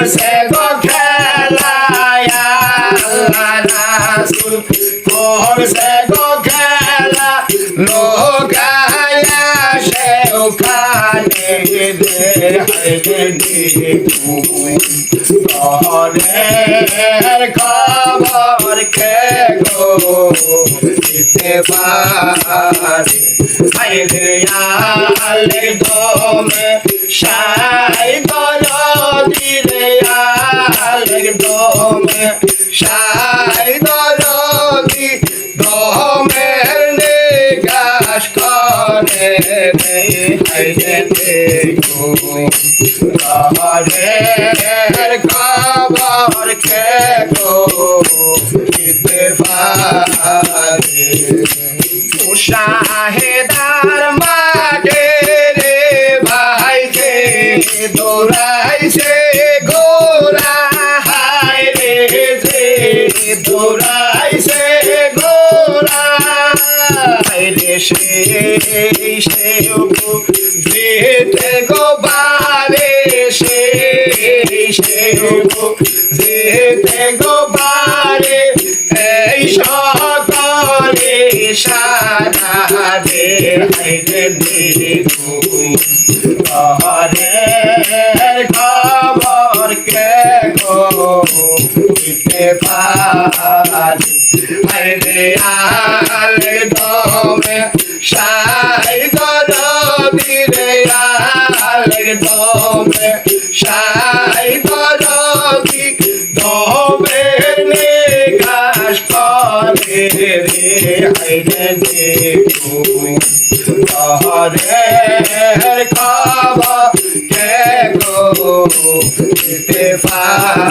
করছে গো খেলা আল্লাহ রাসূল করছে গো ঘরের খবর কে গো দিতে পারে। হাইরে আলে দমে সাই গর দিলে আলে দমে সাই ঘরের খবর গো দিতে পারে। মুশাহেদার মাঠে রে ভাইকে দৌড়াইছে গোরা হায় রে যে দৌড়াইছে গোরা রে সে সে যেতে গো বারে এই সকলে সারা দে হাইরে দেখো ঘরের খবর কে গো? দিতে পারে হাইরে আলে দমে সাই দিরে ঘরের খবর কে গো দিতে পারে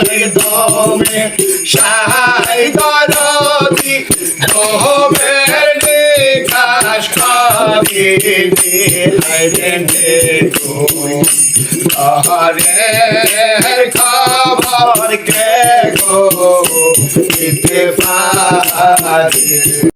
দিরে সাই দরদি দমের নিকাশ খাবি হাইরে গো আহারের খবর কে গো দিতে